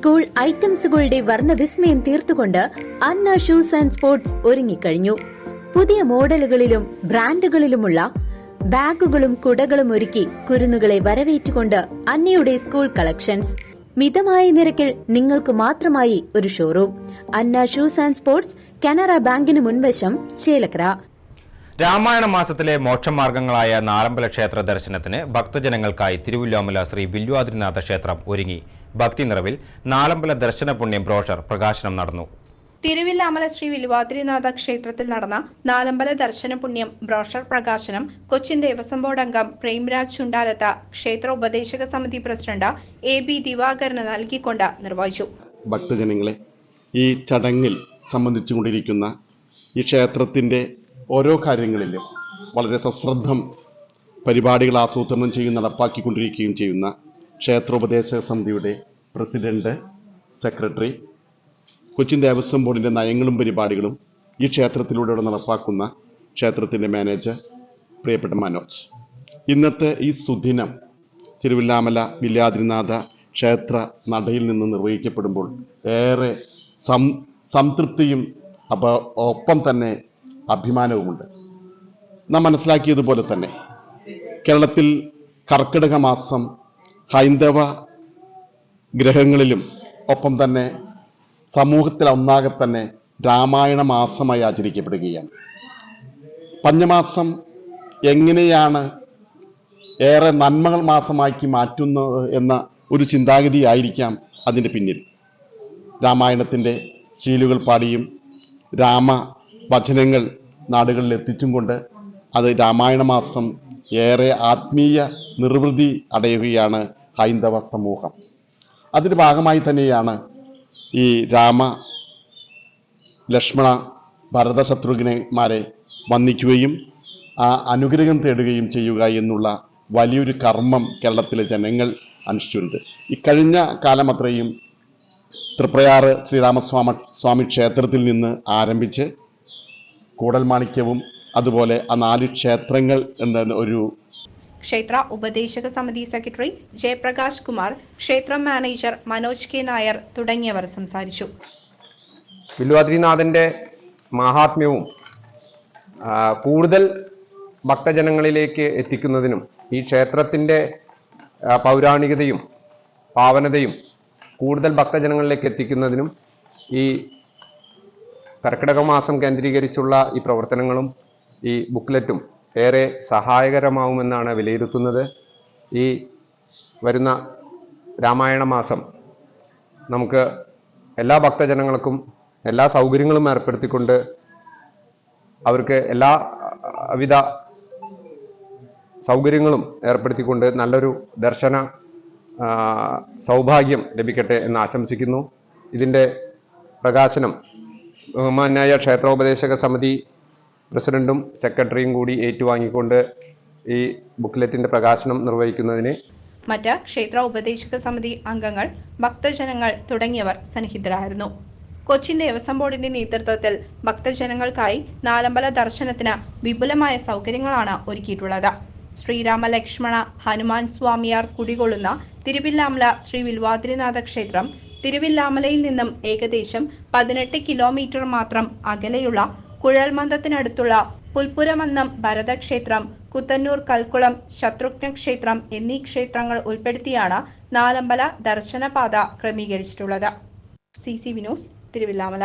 School ഐറ്റംസുകളുടെ വർണവിസ്മയം തീർത്തുകൊണ്ട് അന്ന ഷൂസ് ആൻഡ് സ്പോർട്സ് ഒരുങ്ങിക്കഴിഞ്ഞു. പുതിയ മോഡലുകളിലും ബ്രാൻഡുകളിലുമുള്ള ബാഗുകളും കുടകളും ഒരുക്കി കുരുന്നുകളെ വരവേറ്റുകൊണ്ട് അന്നയുടെ സ്കൂൾ കളക്ഷൻസ്. മിതമായ നിരക്കിൽ നിങ്ങൾക്ക് മാത്രമായി ഒരു showroom. Anna shoes and sports Canara ബാങ്കിന് മുൻവശം ചേലക്കര. രാമായണ മാസത്തിലെ മോക്ഷമാർഗങ്ങളായ നാരമ്പല ക്ഷേത്ര ദർശനത്തിന് ഭക്തജനങ്ങൾക്കായി തിരുവല്ലോമല ശ്രീ വില്വാദ്രിനാഥ ക്ഷേത്രം ഒരുങ്ങി. ഭക്തി നിറവിൽ നാലമ്പല ദർശന പുണ്യം ബ്രോഷർ പ്രകാശനം നടന്നു. തിരുവില്ലാമല ശ്രീ വിലുവാതിരിനാഥ ക്ഷേത്രത്തിൽ നടന്ന നാലമ്പല ദർശന പുണ്യം ബ്രോഷർ പ്രകാശനം കൊച്ചിൻ ദേവസ്വം ബോർഡ് അംഗം പ്രേംരാജ് ചുണ്ടാലത്ത ക്ഷേത്ര ഉപദേശക സമിതി പ്രസിഡന്റ് എ ബി ദിവാകരന് നൽകിക്കൊണ്ട് നിർവഹിച്ചു. ഭക്തജനങ്ങളെ ഈ ചടങ്ങിൽ സംബന്ധിച്ചുകൊണ്ടിരിക്കുന്ന ഈ ക്ഷേത്രത്തിന്റെ ഓരോ കാര്യങ്ങളിലും വളരെ സശ്രദ്ധം പരിപാടികൾ ആസൂത്രണം ചെയ്യും നടപ്പാക്കിക്കൊണ്ടിരിക്കുകയും ചെയ്യുന്ന ക്ഷേത്രോപദേശക സമിതിയുടെ പ്രസിഡന്റ് സെക്രട്ടറി കൊച്ചിൻ ദേവസ്വം ബോർഡിന്റെ നയങ്ങളും പരിപാടികളും ഈ ക്ഷേത്രത്തിലൂടെ നടപ്പാക്കുന്ന ക്ഷേത്രത്തിന്റെ മാനേജർ പ്രിയപ്പെട്ട മനോജ്. ഇന്നത്തെ ഈ സുദിനം തിരുവില്ലാമല വില്യാദ്രിനാഥ ക്ഷേത്ര നടയിൽ നിന്ന് നിർവഹിക്കപ്പെടുമ്പോൾ ഏറെ സം സംതൃപ്തിയും അപ്പോൾ ഒപ്പം തന്നെ അഭിമാനവുമുണ്ട്. നാം മനസ്സിലാക്കിയതുപോലെ തന്നെ കേരളത്തിൽ കർക്കിടക മാസം ഹൈന്ദവ ഗ്രഹങ്ങളിലും ഒപ്പം തന്നെ സമൂഹത്തിൽ ഒന്നാകെ തന്നെ രാമായണ മാസമായി ആചരിക്കപ്പെടുകയാണ്. പഞ്ഞമാസം എങ്ങനെയാണ് ഏറെ നന്മകൾ മാസമാക്കി മാറ്റുന്നത് എന്ന ഒരു ചിന്താഗതിയായിരിക്കാം അതിന്റെ പിന്നിൽ. രാമായണത്തിന്റെ ശീലുകൾ പാടിയും രാമ വചനങ്ങൾ നാടുകളിൽ എത്തിച്ചും കൊണ്ട് അത് രാമായണ മാസം ഏറെ ആത്മീയ നിർവൃതി അടയുകയാണ് ഹൈന്ദവ സമൂഹം. അതിന്റെ ഭാഗമായി തന്നെയാണ് ഈ രാമ ലക്ഷ്മണ ഭരത ശത്രുഘ്നന്മാരെ വന്ദിക്കുകയും ആ അനുഗ്രഹം തേടുകയും ചെയ്യുക എന്നുള്ള വലിയൊരു കർമ്മം കേരളത്തിലെ ജനങ്ങൾ അനുഷ്ഠിച്ചിട്ടുണ്ട്. ഇക്കഴിഞ്ഞ കാലം അത്രയും തൃപ്രയാറ് ശ്രീരാമസ്വാമ സ്വാമി ക്ഷേത്രത്തിൽ നിന്ന് ആരംഭിച്ച് കൂടൽമാണിക്യവും അതുപോലെ ആ നാല് ക്ഷേത്രങ്ങൾ എന്ന ഒരു ക്ഷേത്ര ഉപദേശക സമിതി സെക്രട്ടറി ജയപ്രകാശ് കുമാർ ക്ഷേത്ര മാനേജർ മനോജ് കെ. നായർ തുടങ്ങിയവർ സംസാരിച്ചു. വില്വാദ്രിനാഥന്റെ മാഹാത്മ്യവും കൂടുതൽ ഭക്തജനങ്ങളിലേക്ക് എത്തിക്കുന്നതിനും ഈ ക്ഷേത്രത്തിന്റെ പൗരാണികതയും പാവനതയും കൂടുതൽ ഭക്തജനങ്ങളിലേക്ക് എത്തിക്കുന്നതിനും ഈ കർക്കിടക മാസം കേന്ദ്രീകരിച്ചുള്ള ഈ പ്രവർത്തനങ്ങളും ഈ ബുക്ക്ലെറ്റും ഏറെ സഹായകരമാവുമെന്നാണ് വിലയിരുത്തുന്നത്. ഈ വരുന്ന രാമായണ മാസം നമുക്ക് എല്ലാ ഭക്തജനങ്ങൾക്കും എല്ലാ സൗകര്യങ്ങളും ഏർപ്പെടുത്തിക്കൊണ്ട് അവർക്ക് എല്ലാ അഹ്, വിധ സൗകര്യങ്ങളും ഏർപ്പെടുത്തിക്കൊണ്ട് നല്ലൊരു ദർശന സൗഭാഗ്യം ലഭിക്കട്ടെ എന്ന് ആശംസിക്കുന്നു. ഇതിന്റെ പ്രകാശനം ബഹുമാന്യായ ക്ഷേത്രോപദേശക സമിതി പ്രസിഡന്റും സെക്രട്ടറിയും കൂടി ഏറ്റുവാങ്ങിക്കൊണ്ട് ഈ ബുക്ക്ലെറ്റിന്റെ പ്രകാശനം നിർവഹിക്കുന്നതിന് മറ്റ് ക്ഷേത്ര ഉപദേശക സമിതി അംഗങ്ങൾ ഭക്തജനങ്ങൾ തുടങ്ങിയവർ സന്നിഹിതരായിരുന്നു. കൊച്ചിൻ ദേവസ്വം ബോർഡിന്റെ നേതൃത്വത്തിൽ ഭക്തജനങ്ങൾക്കായി നാലമ്പല ദർശനത്തിന് വിപുലമായ സൗകര്യങ്ങളാണ് ഒരുക്കിയിട്ടുള്ളത്. ശ്രീരാമ ലക്ഷ്മണ ഹനുമാൻ സ്വാമിയാർ കുടികൊള്ളുന്ന തിരുവില്ലാമല ശ്രീ വിൽവാദ്രിനാഥ ക്ഷേത്രം തിരുവില്ലാമലയിൽ നിന്നും ഏകദേശം പതിനെട്ട് കിലോമീറ്റർ മാത്രം അകലെയുള്ള കുഴൽമന്ദത്തിനടുത്തുള്ള പുൽപ്പുരമന്നം ഭരതക്ഷേത്രം കുത്തന്നൂർ കൽക്കുളം ശത്രുഘ്ന ക്ഷേത്രം എന്നീ ക്ഷേത്രങ്ങൾ ഉൾപ്പെടുത്തിയാണ് നാലമ്പല ദർശനപാത ക്രമീകരിച്ചിട്ടുള്ളത്. സി സി വിനോസ് തിരുവില്ലാമല.